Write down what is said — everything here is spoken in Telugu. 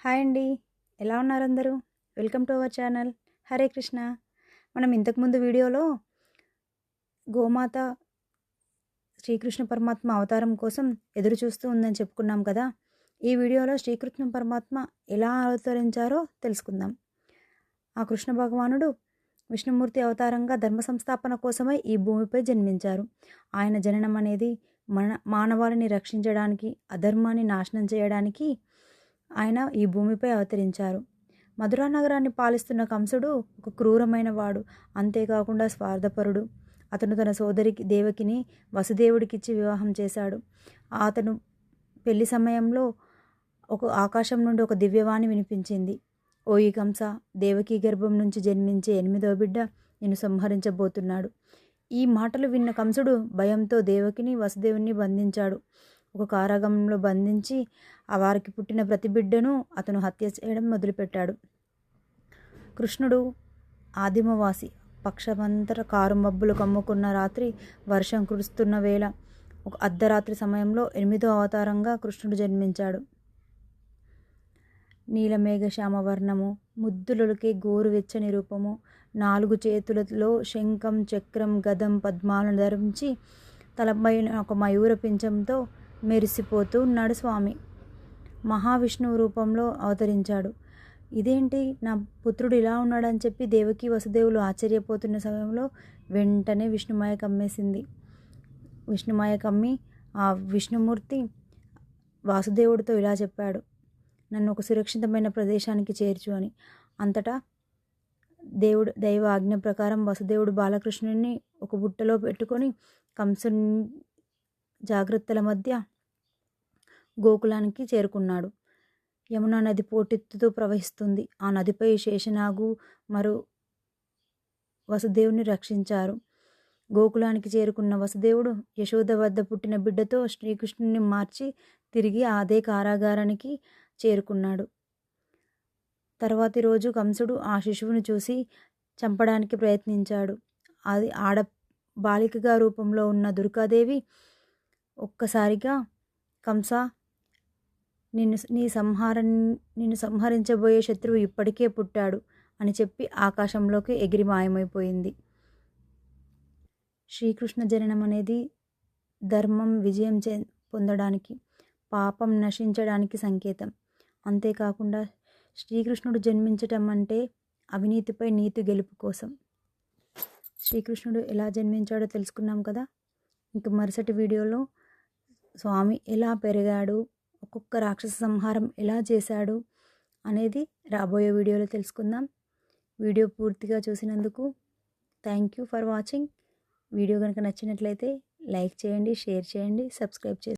హాయ్ అండి. ఎలా ఉన్నారు అందరూ? Welcome to our channel. Hare Krishna. మనం ఇంతకుముందు వీడియోలో గోమాత శ్రీకృష్ణ పరమాత్మ అవతారం కోసం ఎదురు చూస్తూ ఉందని చెప్పుకున్నాం కదా. ఈ వీడియోలో శ్రీకృష్ణ పరమాత్మ ఎలా అవతరించారో తెలుసుకుందాం. ఆ కృష్ణ భగవానుడు విష్ణుమూర్తి అవతారంగా ధర్మ సంస్థాపన కోసమై ఈ భూమిపై జన్మించారు. ఆయన జననం అనేది మన మానవాళిని రక్షించడానికి అధర్మాన్ని నాశనం చేయడానికి ఆయన ఈ భూమిపై అవతరించారు. మధురా నగరాన్ని పాలిస్తున్న కంసుడు ఒక క్రూరమైన వాడు అంతేకాకుండా స్వార్థపరుడు. అతను తన సోదరికి దేవకిని వసుదేవుడికిచ్చి వివాహం చేశాడు. అతను పెళ్ళి సమయంలో ఒక ఆకాశం నుండి ఒక దివ్యవాణి వినిపించింది. ఓయి కంస దేవకీ గర్భం నుంచి జన్మించే ఎనిమిదో బిడ్డ నేను సంహరించబోతున్నాడు. ఈ మాటలు విన్న కంసుడు భయంతో దేవకిని వసుదేవుని బంధించాడు. ఒక కారాగంలో బంధించి ఆ వారికి పుట్టిన ప్రతి బిడ్డను అతను హత్య చేయడం మొదలుపెట్టాడు. కృష్ణుడు ఆదిమవాసి పక్షమంతర కారు మబ్బులు కమ్ముకున్న రాత్రి వర్షం కురుస్తున్న వేళ ఒక అర్ధరాత్రి సమయంలో ఎనిమిదో అవతారంగా కృష్ణుడు జన్మించాడు. నీలమేఘ శ్యామవర్ణము ముద్దులకే గోరువెచ్చని రూపము నాలుగు చేతులలో శంఖం చక్రం గదం పద్మాలను ధరించి తలపైన ఒక మయూర పింఛంతో మెరిసిపోతూ ఉన్నాడు స్వామి. మహావిష్ణువు రూపంలో అవతరించాడు. ఇదేంటి? నా పుత్రుడు ఇలా ఉన్నాడని చెప్పి దేవకి వసుదేవులు ఆశ్చర్యపోతున్న సమయంలో వెంటనే విష్ణుమాయ కమ్మేసింది. విష్ణుమాయ కమ్మి ఆ విష్ణుమూర్తి వాసుదేవుడితో ఇలా చెప్పాడు. నన్ను ఒక సురక్షితమైన ప్రదేశానికి చేర్చు అని. అంతటా దేవుడు దైవ ఆజ్ఞ ప్రకారం వసుదేవుడు బాలకృష్ణుని ఒక బుట్టలో పెట్టుకొని కంసుని జాగ్రత్తల మధ్య గోకులానికి చేరుకున్నాడు. యమునా నది పోటెత్తుతూ ప్రవహిస్తుంది. ఆ నదిపై శేషనాగు మరో వసుదేవుని రక్షించారు. గోకులానికి చేరుకున్న వసుదేవుడు యశోద వద్ద పుట్టిన బిడ్డతో శ్రీకృష్ణుని మార్చి తిరిగి అదే కారాగారానికి చేరుకున్నాడు. తర్వాతి రోజు కంసుడు ఆ శిశువును చూసి చంపడానికి ప్రయత్నించాడు. అది ఆడ బాలికగా రూపంలో ఉన్న దుర్గాదేవి ఒక్కసారిగా కంస నిన్ను నీ సంహార నిన్ను సంహరించబోయే శత్రువు ఇప్పటికే పుట్టాడు అని చెప్పి ఆకాశంలోకి ఎగిరి మాయమైపోయింది. శ్రీకృష్ణ జననం అనేది ధర్మం విజయం చే పొందడానికి పాపం నశించడానికి సంకేతం. అంతేకాకుండా శ్రీకృష్ణుడు జన్మించటం అంటే అవినీతిపై నీతి గెలుపు కోసం. శ్రీకృష్ణుడు ఎలా జన్మించాడో తెలుసుకున్నాం కదా? ఇంక మరుసటి వీడియోలో స్వామి ఎలా పెరిగాడు? ఒక్కొక్క రాక్షస సంహారం ఎలా చేశాడు? అనేది రాబోయే వీడియోలో తెలుసుకుందాం. వీడియో పూర్తిగా చూసినందుకు thank you for watching. Video కనుక నచ్చినట్లయితే లైక్ చేయండి షేర్ చేయండి సబ్స్క్రైబ్ చేయండి